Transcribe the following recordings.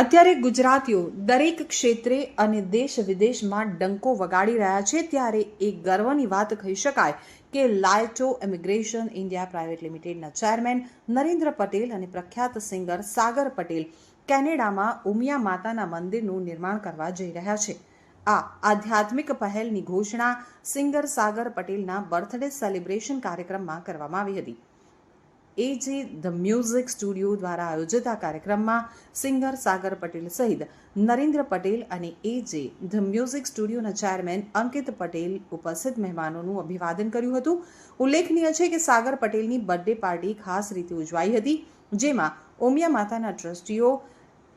અત્યારે ગુજરાતીઓ દરેક ક્ષેત્રે અને દેશ વિદેશમાં ડંકો વગાડી રહ્યા છે, ત્યારે એ ગર્વની વાત કહી શકાય કે લાયટો ઇમિગ્રેશન ઇન્ડિયા પ્રાઇવેટ લિમિટેડના ચેરમેન નરેન્દ્ર પટેલ અને પ્રખ્યાત સિંગર સાગર પટેલ કેનેડામાં ઉમિયા માતાના મંદિરનું નિર્માણ કરવા જઈ રહ્યા છે. આ આધ્યાત્મિક પહેલની ઘોષણા સિંગર સાગર પટેલના બર્થડે સેલિબ્રેશન કાર્યક્રમમાં કરવામાં આવી હતી. એ જે ધ મ્યુઝિક સ્ટુડિયો દ્વારા આયોજિત આ કાર્યક્રમમાં સિંગર સાગર પટેલ સહિત નરેન્દ્ર પટેલ અને એ જે ધ મ્યુઝિક સ્ટુડિયોના ચેરમેન અંકિત પટેલ ઉપસ્થિત મહેમાનોનું અભિવાદન કર્યું હતું. ઉલ્લેખનીય છે કે સાગર પટેલની બર્થડે પાર્ટી ખાસ રીતે ઉજવાઈ હતી, જેમાં ઓમિયા માતાના ટ્રસ્ટીઓ,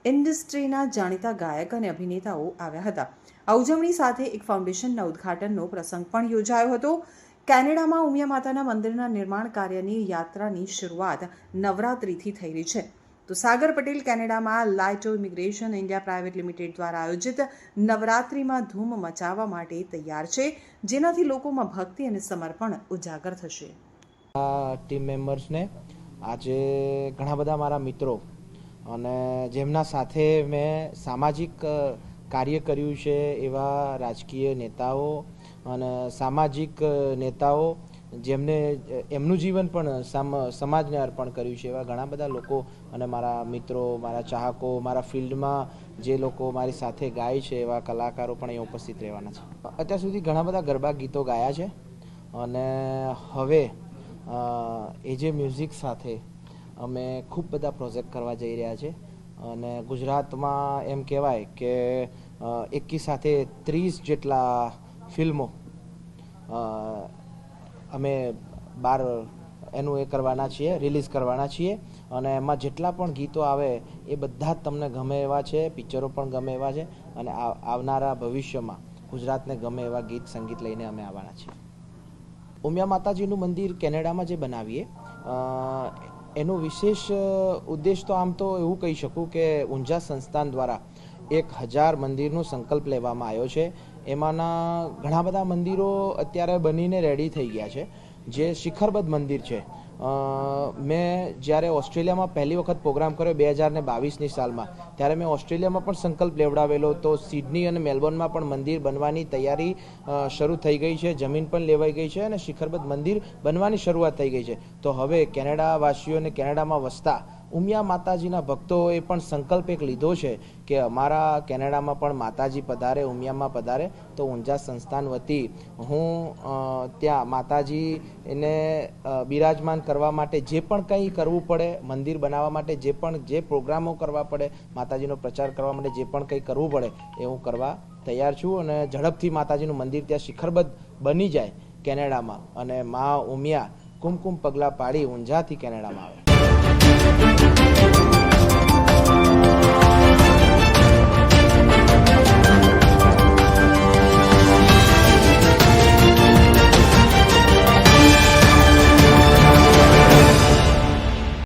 ઇન્ડસ્ટ્રીના જાણીતા ગાયક અને અભિનેતાઓ આવ્યા હતા. આ ઉજવણી સાથે એક ફાઉન્ડેશનના ઉદ્ઘાટનનો પ્રસંગ પણ યોજાયો હતો. કેનેડામાં ઉમિયા માતાના મંદિરના નિર્માણ કાર્યની યાત્રાની શરૂઆત નવરાત્રિથી થઈ રહી છે. તો સાગર પટેલ કેનેડામાં લાઇટો ઇમિગ્રેશન ઇન્ડિયા પ્રાઇવેટ લિમિટેડ દ્વારા આયોજિત નવરાત્રિમાં ધૂમ મચાવવા માટે તૈયાર છે, જેનાથી લોકોમાં ભક્તિ અને સમર્પણ ઉજાગર થશે. આ ટીમ મેમ્બર્સને આજે ઘણા બધા મારા મિત્રો અને જેમના સાથે મેં સામાજિક કાર્ય કર્યું છે એવા રાજકીય નેતાઓ અને સામાજિક નેતાઓ જેમને એમનું જીવન પણ સમાજને અર્પણ કર્યું છે, એવા ઘણા બધા લોકો અને મારા મિત્રો, મારા ચાહકો, મારા ફિલ્ડમાં જે લોકો મારી સાથે ગાય છે, એવા કલાકારો પણ અહીં ઉપસ્થિત રહેવાના છે. અત્યાર સુધી ઘણા બધા ગરબા ગીતો ગાયા છે અને હવે એ જે મ્યુઝિક સાથે અમે ખૂબ બધા પ્રોજેક્ટ કરવા જઈ રહ્યા છે અને ગુજરાતમાં એમ કહેવાય કે એકી સાથે ત્રીસ જેટલા ફિલ્મો. અમે બાર એનું એ કરવાના છીએ, રિલીઝ કરવાના છીએ અને એમાં જેટલા પણ ગીતો આવે એ બધા જ તમને ગમે એવા છે, પિક્ચરો પણ ગમે એવા છે અને આવનારા ભવિષ્યમાં ગુજરાતને ગમે એવા ગીત સંગીત લઈને અમે આવવાના છીએ. ઉમિયા માતાજીનું મંદિર કેનેડામાં જે બનાવીએ એનો વિશેષ ઉદ્દેશ તો આમ તો એવું કહી શકું કે ઊંઝા સંસ્થાન દ્વારા એક હજાર મંદિરનો સંકલ્પ લેવામાં આવ્યો છે. એમાંના ઘણા બધા મંદિરો અત્યારે બનીને રેડી થઈ ગયા છે. જે શિખરબદ્ધ મંદિર છે. મેં જ્યારે ઓસ્ટ્રેલિયામાં પહેલી વખત પ્રોગ્રામ કર્યો બે હજાર ને બાવીસની સાલમાં, ત્યારે મેં ઓસ્ટ્રેલિયામાં પણ સંકલ્પ લેવડાવેલો તો સિડની અને મેલબોર્નમાં પણ મંદિર બનવાની તૈયારી શરૂ થઈ ગઈ છે, જમીન પણ લેવાઈ ગઈ છે અને શિખરબદ્ધ મંદિર બનવાની શરૂઆત થઈ ગઈ છે. તો હવે કેનેડાવાસીઓને કેનેડામાં વસતા ઉમિયા માતાજીના ભક્તોએ પણ સંકલ્પ એક લીધો છે કે અમારા કેનેડામાં પણ માતાજી પધારે, ઉમિયામાં પધારે, તો ઊંઝા સંસ્થાન વતી હું ત્યાં માતાજી એને બિરાજમાન કરવા માટે જે પણ કંઈ કરવું પડે, મંદિર બનાવવા માટે જે પણ, જે પ્રોગ્રામો કરવા પડે, માતાજીનો પ્રચાર કરવા માટે જે પણ કંઈ કરવું પડે એ હું કરવા તૈયાર છું અને ઝડપથી માતાજીનું મંદિર ત્યાં શિખરબદ્ધ બની જાય કેનેડામાં. અને મા ઉમિયા કુમકુમ પગલાં પાડી ઊંઝાથી કેનેડામાં આવે.